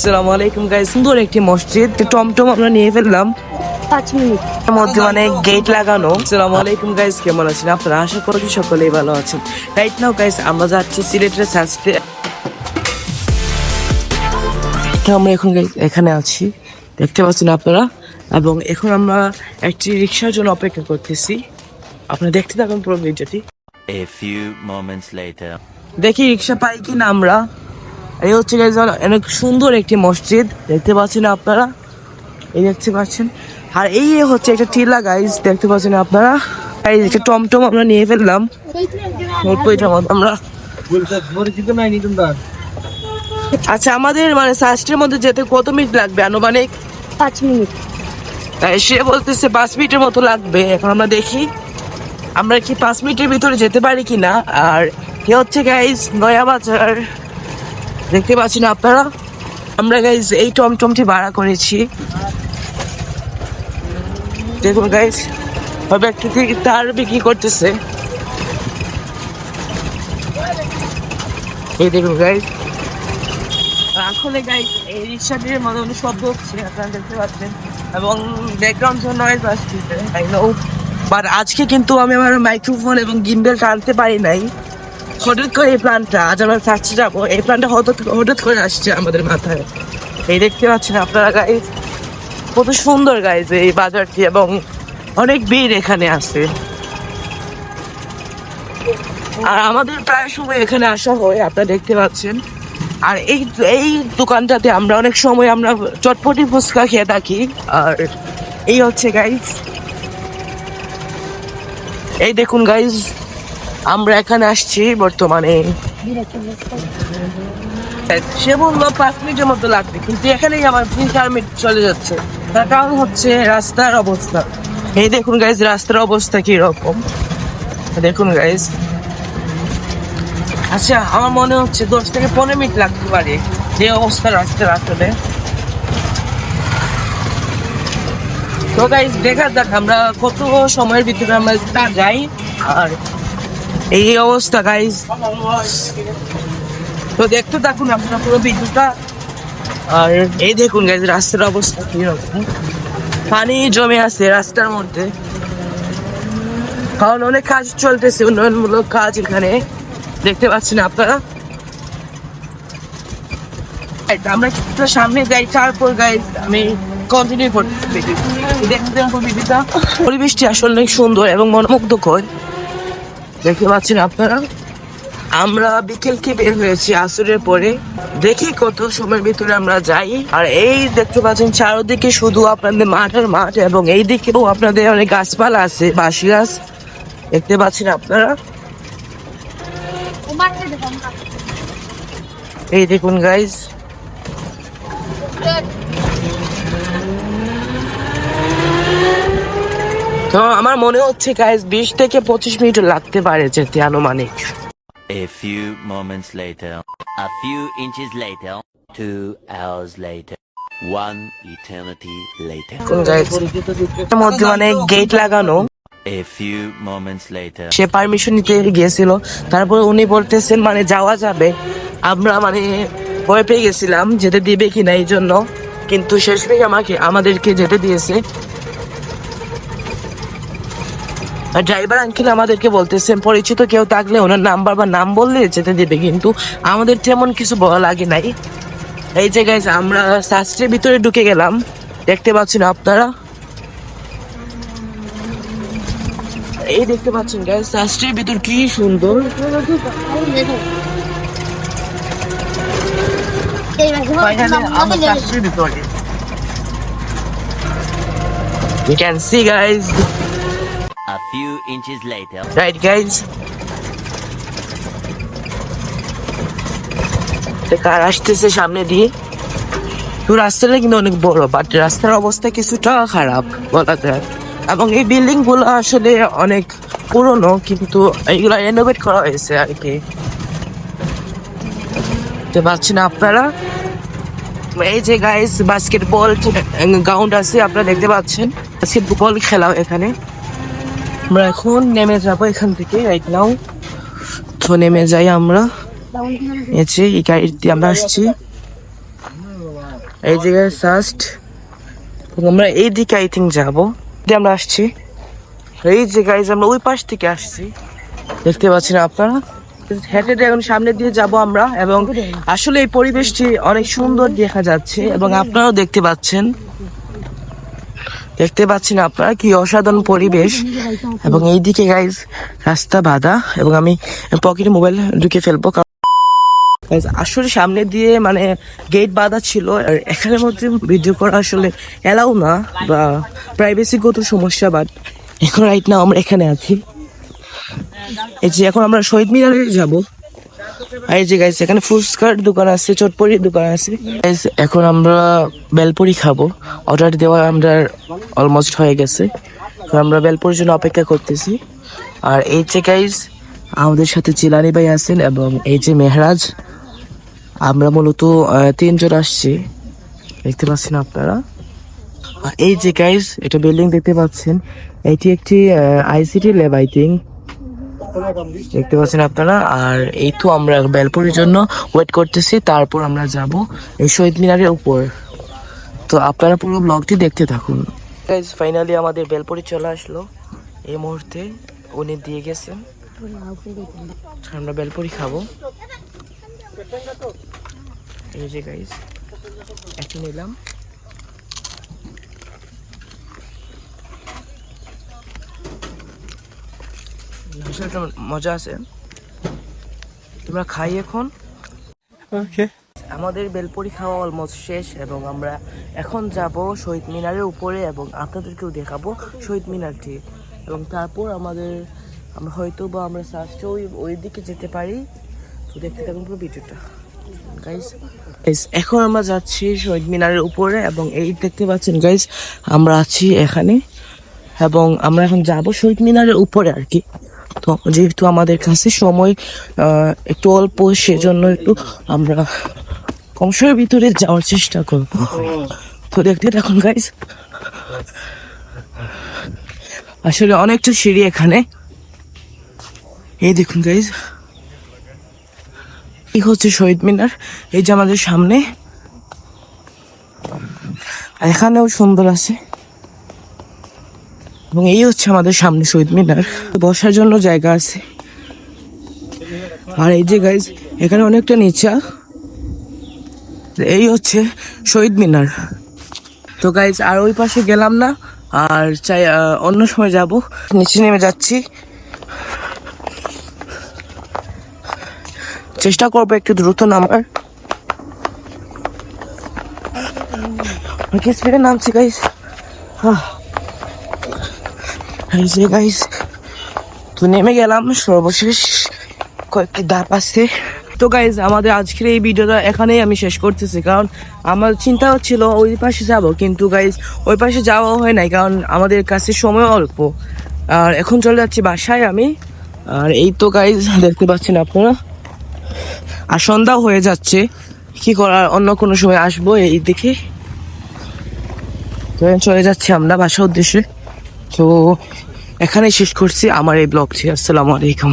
আসসালামু আলাইকুম গাইস সুন্দর একটি মসজিদ। টমটম আমরা নিয়ে ফেললাম। পাঁচ মিনিট। মধ্যে মানে গেট লাগানো। আসসালামু আলাইকুম গাইস কেমন আছেন আপনারা? আশা করি সকলেই ভালো আছেন। রাইট নাও গাইস আমরা যাচ্ছি সিলেটের সাস্টে আমরা এখন এখানে আছি। দেখতে পাচ্ছেন আপনারা? এবং এখন আমরা একটি রিক্সার জন্য অপেক্ষা করতেছি। আপনারা দেখতে থাকুন পুরো ভিডিওটি। A few moments later. দেখি রিক্সা পাই কিনা আমরা। এই হচ্ছে guys অনেক সুন্দর একটি মসজিদ। দেখতে পাচ্ছেন আপনারা? এই দেখতে পাচ্ছেন। আর এই হচ্ছে একটা টিলা গাইজ দেখতে পাচ্ছেন আপনারা? এই একটা টমটম আমরা নিয়ে ফেললাম। অল্প এটার মধ্যে আমরা। আচ্ছা আমাদের মানে সাস্টের মধ্যে যেতে কত মিনিট লাগবে আনুমানিক? পাঁচ মিনিট। তাই সে বলতেছে পাঁচ মিনিটের মতো লাগবে। এখন আমরা দেখি। আমরা কি পাঁচ মিনিটের ভিতরে যেতে পারি কি না আর এ হচ্ছে গাইজ নয়া বাজার। দেখতে পাচ্ছেন আপনারা? আমরা গাইজ এই টমটমটি ভাড়া করেছি। দেখুন গাইজ হবে তার বিক্রি করতেছে। এই দেখুন গাইজ এই রিক্সাটির হচ্ছে, আপনারা দেখতে পাচ্ছেন। এবং আই নো আজকে কিন্তু আমি আমার মাইক্রোফোন এবং গিম্বেলটা আনতে পারি নাই। হঠাৎ করে এই প্ল্যানটা, আজ আমরা চাচ্ছি যাব, এই প্ল্যানটা হঠাৎ হঠাৎ করে আসছে আমাদের মাথায়। এই দেখতে পাচ্ছেন আপনারা গাইজ কত সুন্দর গাইজ এই বাজারটি, এবং অনেক ভিড় এখানে আছে। আর আমাদের প্রায় সময় এখানে আসা হয়, আপনারা দেখতে পাচ্ছেন। আর এই এই দোকানটাতে আমরা অনেক সময় আমরা চটপটি ফুচকা খেয়ে থাকি। আর এই হচ্ছে গাইজ এই দেখুন গাইজ আমরা এখানে আসছি বর্তমানে। সে বলল পাঁচ মিনিটের মতো লাগবে কিন্তু এখানেই আমার তিন চার মিনিট চলে যাচ্ছে। তার কারণ হচ্ছে রাস্তার অবস্থা। এই দেখুন গাইজ রাস্তার অবস্থা কি রকম দেখুন গাইজ আচ্ছা আমার মনে হচ্ছে দশ থেকে পনেরো মিনিট লাগতে পারে যে অবস্থা রাস্তার আসলে। তো গাইজ দেখা যাক আমরা কত সময়ের ভিতরে আমরা যাই। আর এই অবস্থা গাইজ তো দেখতে থাকুন আপনার পুরো ভিডিওটা। আর এই দেখুন গাইজ রাস্তার অবস্থা কীরকম। পানি জমে আছে রাস্তার মধ্যে। কারণ অনেক কাজ চলতেছে উন্নয়নমূলক কাজ এখানে। দেখতে পাচ্ছেন আপনারা? আমরা কিছুটা সামনে যাই তারপর গাইজ আমি কন্টিনিউ করতে দেখতে পরিবেশটি আসলে অনেক সুন্দর এবং মনোমুগ্ধকর। দেখতে পাচ্ছেন আপনারা? আমরা বিকেলকে বের হয়েছি আসরের পরে? দেখি কত সময়ের ভিতরে আমরা যাই। আর এই দেখতে পাচ্ছেন চারদিকে শুধু আপনাদের মাঠ আর মাঠ এবং এই দিকেও আপনাদের অনেক গাছপালা আছে, বাঁশি গাছ। দেখতে পাচ্ছেন আপনারা? এই দেখুন গাইজ আমার মনে হচ্ছে গাইজ বিশ থেকে পঁচিশ মিনিট লাগতে পারে যেতে আনুমানিক A few moments later. A few inches later. Two hours later. One eternity later. মধ্যে মানে গেট লাগানো A few moments later. সে পারমিশন নিতে গিয়েছিল তারপর উনি বলতেছেন মানে যাওয়া যাবে আমরা মানে ভয় পেয়ে গেছিলাম যেতে দিবে কিনা এই জন্য কিন্তু শেষমেশ আমাকে আমাদেরকে যেতে দিয়েছে আর ড্রাইভার আঙ্কেল আমাদেরকে বলতেছেন পরিচিত কেউ থাকলে ওনার নাম্বার বা নাম বললে যেতে দেবে কিন্তু আমাদের তেমন কিছু বলা লাগে নাই। এই যে গাইজ আমরা শাস্ত্রের ভিতরে ঢুকে গেলাম। দেখতে পাচ্ছেন আপনারা? এই দেখতে পাচ্ছেন গাইজ শাস্ত্রের ভিতর কি সুন্দর। You can see guys, A few inches later. right, guys? কার আসতেছে সামনে দিয়ে। তো রাস্তাটা কিন্তু অনেক বড় বাট রাস্তার অবস্থা কিছুটা খারাপ, বলা যায়। এবং এই বিল্ডিংগুলো আসলে অনেক পুরনো, কিন্তু এইগুলো রেনোভেট করা হয়েছে আর কি। দেখতে পাচ্ছেন আপনারা? এই যে গাইস বাস্কেটবল গ্রাউন্ড আছে, আপনারা দেখতে পাচ্ছেন? বাস্কেটবল খেলা এখানে। আমরা এখন নেমে যাব এখান থেকে রাইট নাও তো নেমে যাই আমরা। যে এই গাড়িতে আমরা আসছি। এই জায়গায় ফার্স্ট আমরা এই দিকে আই থিঙ্ক যাব। আমরা আসছি। এই যে আমরা ওই পাশ থেকে আসছি। দেখতে পাচ্ছেন আপনারা? হেঁটে এখন সামনের দিয়ে যাব আমরা, এবং আসলে এই পরিবেশটি অনেক সুন্দর দেখা যাচ্ছে, এবং আপনারাও দেখতে পাচ্ছেন। দেখতে পাচ্ছেন আপনারা কি অসাধারণ পরিবেশ। এবং এইদিকে গাইজ রাস্তা বাঁধা এবং আমি পকেটে মোবাইল ঢুকে ফেলব। আসলে সামনে দিয়ে মানে গেট বাঁধা ছিল, আর এখানের মধ্যে ভিডিও করা আসলে এলাও না, বা প্রাইভেসিগত সমস্যা বাট এখন রাইট না আমরা এখানে আছি। এই যে এখন আমরা শহীদ মিনারে যাব। এই যে গাইস এখানে ফুচকার দোকান আছে চটপটির দোকান আছে। Guys, এখন আমরা বেলপুরি খাব। অর্ডার দেওয়া আমরা অলমোস্ট হয়ে গেছে। আমরা বেলপুরির জন্য অপেক্ষা করতেছি। আর এই যে গাইস আমাদের সাথে চিলানি ভাই আছেন এবং এই যে মেহরাজ আমরা মূলত তিনজন আসছি। দেখতে পাচ্ছেন আপনারা? এই যে গাইস এটা বিল্ডিং দেখতে পাচ্ছেন। এটি একটি আইসিটি ল্যাব আই থিঙ্ক দেখতে পাচ্ছেন আপনারা? আর এই তো আমরা বেলপুরির জন্য ওয়েট করতেছি, তারপর আমরা যাব এই শহীদ মিনারের উপর। তো আপনারা পুরো ব্লগটি দেখতে থাকুন। ফাইনালি আমাদের বেলপুরি চলে আসলো। এই মুহূর্তে উনি দিয়ে গেছেন। আমরা বেলপুরি খাব। এই যে গাইজ একটু নিলাম। বিষয়টা মজা আছে। তোমরা খাই এখন। আমাদের বেলপুরি খাওয়া অলমোস্ট শেষ এবং আমরা এখন যাব শহীদ মিনারের উপরে এবং আপনাদেরকেও দেখাবো শহীদ মিনারটি। এবং তারপর আমাদের আমরা হয়তো বা আমরা সার্চে ওই ওই দিকে যেতে পারি। তো দেখতে থাকুন পুরো ভিডিওটা। গাইস এখন আমরা যাচ্ছি শহীদ মিনারের উপরে এবং এই দেখতে পাচ্ছেন গাইস আমরা আছি এখানে। এবং আমরা এখন যাব শহীদ মিনারের উপরে আর কি। তো যেহেতু আমাদের কাছে সময় একটু অল্প, সেজন্য একটু আমরা কম সময়ের ভিতরে যাওয়ার চেষ্টা করব। তো দেখতে থাকুন গাইস আসলে অনেকটা সিঁড়ি এখানে। এই দেখুন গাইজ এই হচ্ছে শহীদ মিনার। এই যে আমাদের সামনে। এখানেও সুন্দর আছে। এবং এই হচ্ছে আমাদের সামনে শহীদ মিনার। বসার জন্য জায়গা আছে। আর এই যে গাইজ এখানে অনেকটা নিচা। এই হচ্ছে শহীদ মিনার। তো গাইজ আর ওই পাশে গেলাম না, আর চাই অন্য সময় যাব। নিচে নেমে যাচ্ছি। চেষ্টা করব একটু দ্রুত নামার। নামছি গাইজ এই যে গাইজ তো নেমে গেলাম, সর্বশেষ কয়েকটি ধাপ আছে। তো গাইজ আমাদের আজকের এই ভিডিওটা এখানেই আমি শেষ করতেছি, কারণ আমার চিন্তা হচ্ছিল ওই পাশে যাব, কিন্তু গাইজ ওই পাশে যাওয়া হয় নাই, কারণ আমাদের কাছে সময় অল্প। আর এখন চলে যাচ্ছি বাসায় আমি। আর এই তো গাইজ দেখতে পাচ্ছেন আপনারা। আর সন্ধ্যাও হয়ে যাচ্ছে, কি করার, অন্য কোনো সময় আসব এই দিকে। চলে যাচ্ছি আমরা বাসার উদ্দেশ্যে। তো এখানেই শেষ করছি। আমার এই ব্লগটি আসসালামু আলাইকুম।